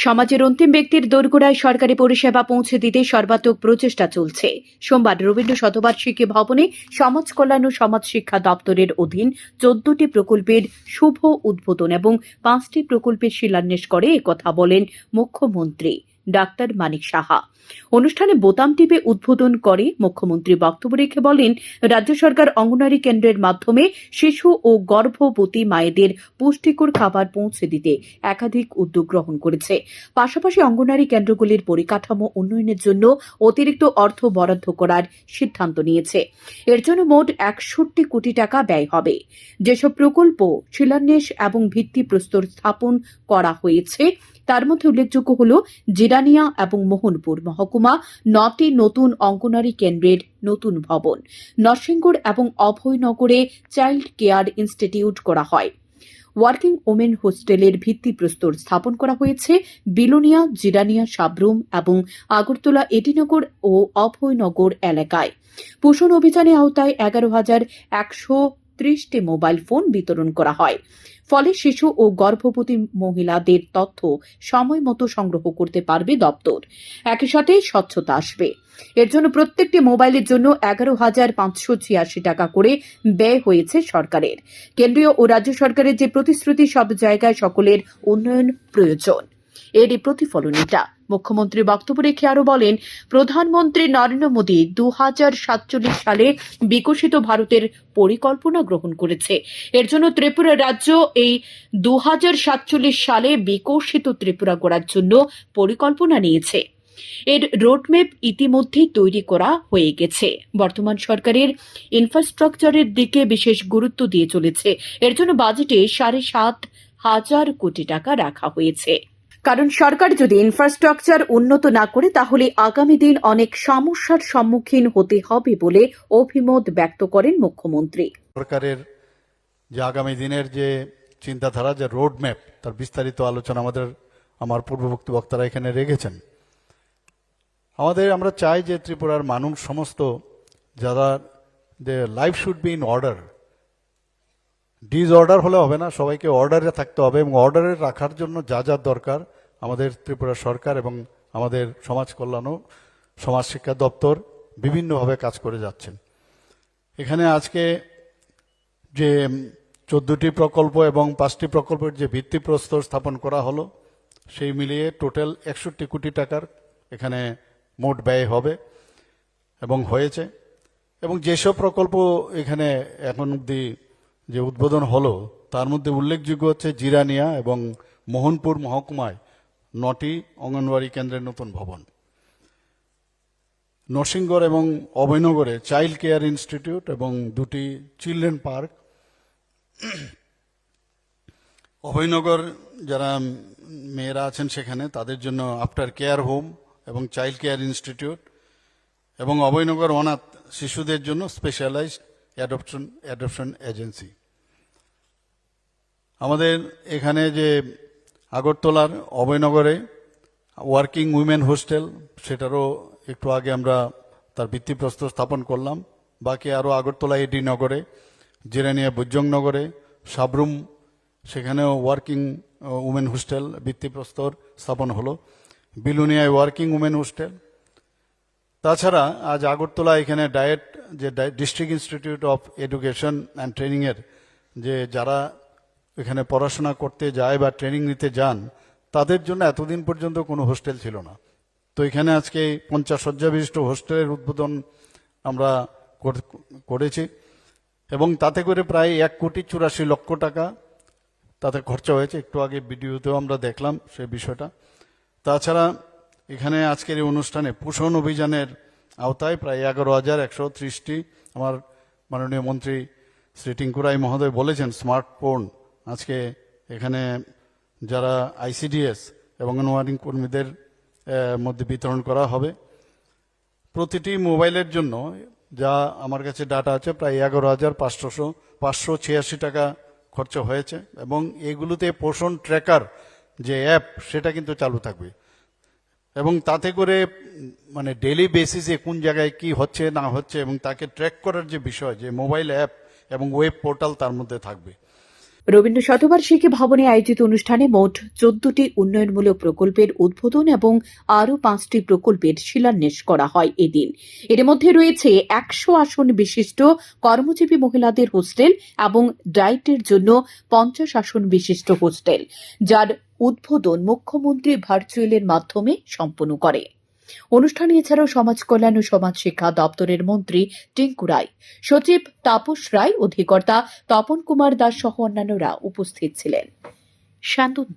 সমাজের অন্তিম ব্যক্তির দোরগোড়ায় সরকারি পরিষেবা পৌঁছে দিতে সর্বাত্মক প্রচেষ্টা চলছে। সোমবার রবীন্দ্র শতবার্ষিকী ভবনে সমাজ কল্যাণ ও সমাজ শিক্ষা দপ্তরের অধীন চোদ্দটি প্রকল্পের শুভ উদ্বোধন এবং পাঁচটি প্রকল্পের শিলান্যাস করে একথা বলেন মুখ্যমন্ত্রী। ডাক্তার মানিক সাহা। অনুষ্ঠানে বোতাম টিপে উদ্বোধন করে মুখ্যমন্ত্রী বক্তব্য রেখে বলেন, রাজ্য সরকার অঙ্গনারী কেন্দ্রের মাধ্যমে শিশু ও গর্ভবতী মায়েদের পুষ্টিকর খাবার পৌঁছে দিতে একাধিক উদ্যোগ গ্রহণ করেছে। পাশাপাশি অঙ্গনারী কেন্দ্রগুলির পরিকাঠামো উন্নয়নের জন্য অতিরিক্ত অর্থ বরাদ্দ করার সিদ্ধান্ত নিয়েছে। এর জন্য মোট একষট্টি কোটি টাকা ব্যয় হবে। যেসব প্রকল্প শিলান্যাস এবং ভিত্তিপ্রস্তর স্থাপন করা হয়েছে তার মধ্যে উল্লেখযোগ্য হল জিরানিয়া এবং মোহনপুর মহকুমা, নটি নতুন অঙ্গনারী কেন্দ্রের নতুন ভবন। নরসিংগড় এবং অভয়নগরে চাইল্ড কেয়ার ইনস্টিটিউট করা হয়। ওয়ার্কিং ওমেন হোস্টেলের ভিত্তিপ্রস্তর স্থাপন করা হয়েছে বিলোনিয়া, জিরানিয়া সাবরুম এবং আগরতলা এটিনগর ও অভয়নগর এলাকায়। পোষণ অভিযানের আওতায় এগারো হাজার একশো ত্রিশটি মোবাইল ফোন বিতরণ করা হয়। ফলে শিশু ও গর্ভবতী মহিলাদের তথ্য সময় মতো সংগ্রহ করতে পারবে দপ্তর। একই সাথে স্বচ্ছতা আসবে। এর জন্য প্রত্যেকটি মোবাইলের জন্য এগারো হাজার পাঁচশো ছিয়াশি টাকা করে ব্যয় হয়েছে সরকারের। কেন্দ্রীয় ও রাজ্য সরকারের যে প্রতিশ্রুতি, সব জায়গায় সকলের উন্নয়ন প্রয়োজন। এরই প্রতিফলন এটা মুখ্যমন্ত্রী বক্তব্য রেখে আরও বলেন, প্রধানমন্ত্রী নরেন্দ্র মোদী দু সালে বিকশিত ভারতের পরিকল্পনা গ্রহণ করেছে। এর জন্য ত্রিপুরা রাজ্য এই দু সালে বিকশিত ত্রিপুরা গড়ার জন্য পরিকল্পনা নিয়েছে। এর রোডম্যাপ ইতিমধ্যেই তৈরি করা হয়ে গেছে। বর্তমান সরকারের ইনফ্রাস্ট্রাকচারের দিকে বিশেষ গুরুত্ব দিয়ে চলেছে। এর জন্য বাজেটে সাড়ে সাত হাজার কোটি টাকা রাখা হয়েছে। কারণ সরকার যদি ইনফ্রাস্ট্রাকচার উন্নত না করে, তাহলে আগামী দিন অনেক সমস্যার সম্মুখীন হতে হবে বলে অভিমত ব্যক্ত করেন মুখ্যমন্ত্রী। সরকারের যে আগামী দিনের যে চিন্তাধারা, যে রোড ম্যাপ তার বিস্তারিত আলোচনা আমাদের, আমার পূর্ববর্তী বক্তারা এখানে রেখেছেন। আমাদের, আমরা চাই যে ত্রিপুরার মানুষ সমস্ত যারা they life should be in order disorder হলে হবে না, সবাইকে অর্ডারে থাকতে হবে এবং অর্ডারে রাখার জন্য যা যা দরকার আমাদের ত্রিপুরা সরকার এবং আমাদের সমাজ কল্যাণ ও সমাজ শিক্ষা দপ্তর বিভিন্নভাবে কাজ করে যাচ্ছেন। এখানে আজকে যে চোদ্দটি প্রকল্প এবং পাঁচটি প্রকল্পের যে ভিত্তিপ্রস্তর স্থাপন করা হলো, সেই মিলিয়ে টোটাল একষট্টি কোটি টাকার এখানে মোট ব্যয় হবে এবং হয়েছে। এবং যেসব প্রকল্প এখানে এখন অব্দি যে উদ্বোধন হলো, তার মধ্যে উল্লেখযোগ্য হচ্ছে জিরানিয়া এবং মোহনপুর মহকুমায় নটি অঙ্গনওয়াড়ি কেন্দ্রের নতুন ভবন। নরসিংগড় এবং অভয়নগরে চাইল্ড কেয়ার ইনস্টিটিউট এবং দুটি চিলড্রেন পার্ক। অভয়নগর যারা মেয়েরা আছেন সেখানে তাদের জন্য আফটার কেয়ার হোম এবং চাইল্ড কেয়ার ইনস্টিটিউট এবং অভয়নগর অনাথ শিশুদের জন্য স্পেশালাইজড অ্যাডপশন অ্যাডপশন এজেন্সি। আমাদের এখানে যে আগরতলার অভয়নগরে ওয়ার্কিং উইমেন হোস্টেল, সেটারও একটু আগে আমরা তার ভিত্তিপ্রস্তর স্থাপন করলাম। বাকি আরও আগরতলা এডি নগরে, জিরানিয়া বুজ্জংনগরে সাবরুম, সেখানেও ওয়ার্কিং উমেন হোস্টেল ভিত্তিপ্রস্তর স্থাপন হলো। বিলুনিয়ায় ওয়ার্কিং উমেন হোস্টেল। তাছাড়া আজ আগরতলা এখানে ডায়েট, যে district institute of education and ট্রেনিংয়ের যে যারা এখানে পড়াশোনা করতে যায় বা ট্রেনিং নিতে যান, তাদের জন্য এতদিন পর্যন্ত কোনো হোস্টেল ছিল না। তো এখানে আজকে পঞ্চাশ শয্যা বিশিষ্ট হোস্টেলের উদ্বোধন আমরা করেছি এবং তাতে করে প্রায় এক কোটি চুরাশি লক্ষ টাকা তাতে খরচা হয়েছে। একটু আগে ভিডিওতেও আমরা দেখলাম সেই বিষয়টা। তাছাড়া এখানে আজকের এই অনুষ্ঠানে পোষণ অভিযানের আওতায় প্রায় এগারো হাজার একশো ত্রিশটি আমার মাননীয় মন্ত্রী শ্রী টিঙ্কুরাই মহোদয় বলেছেন, স্মার্টফোন আজকে এখানে যারা আইসিডিএস এবং অঙ্গনওয়াড়ি কর্মীদের মধ্যে বিতরণ করা হবে, প্রতিটি মোবাইলের জন্য যা আমার কাছে ডাটা আছে প্রায় এগারো হাজার পাঁচশোশো পাঁচশো ছিয়াশি টাকা খরচ হয়েছে এবং এগুলোতে পোষণ ট্র্যাকার যে অ্যাপ, সেটা কিন্তু চালু থাকবে। এবং তাতে করে মানে ডেলি বেসিসে কোন জায়গায় কি হচ্ছে, না হচ্ছে এবং তাকে ট্র্যাক করার যে বিষয়, যে মোবাইল অ্যাপ এবং ওয়েব পোর্টাল তার মধ্যে থাকবে। রবীন্দ্র শতবার্ষিকী ভবনে আয়োজিত অনুষ্ঠানে মোট চোদ্দটি উন্নয়নমূলক প্রকল্পের উদ্বোধন এবং আরও পাঁচটি প্রকল্পের শিলান্যাস করা হয় এদিন। এর মধ্যে রয়েছে একশো আসন বিশিষ্ট কর্মজীবী মহিলাদের হোস্টেল এবং ডায়েটের জন্য পঞ্চাশ আসন বিশিষ্ট হোস্টেল, যার উদ্বোধন মুখ্যমন্ত্রী ভার্চুয়ালের মাধ্যমে সম্পন্ন করে। অনুষ্ঠানে এছাড়াও সমাজ কল্যাণ ও সমাজ শিক্ষা দপ্তরের মন্ত্রী টিঙ্কু রায়, সচিব তাপস রায় অধিকর্তা তপন কুমার দাস সহ অন্যান্যরা উপস্থিত ছিলেন। শান্তন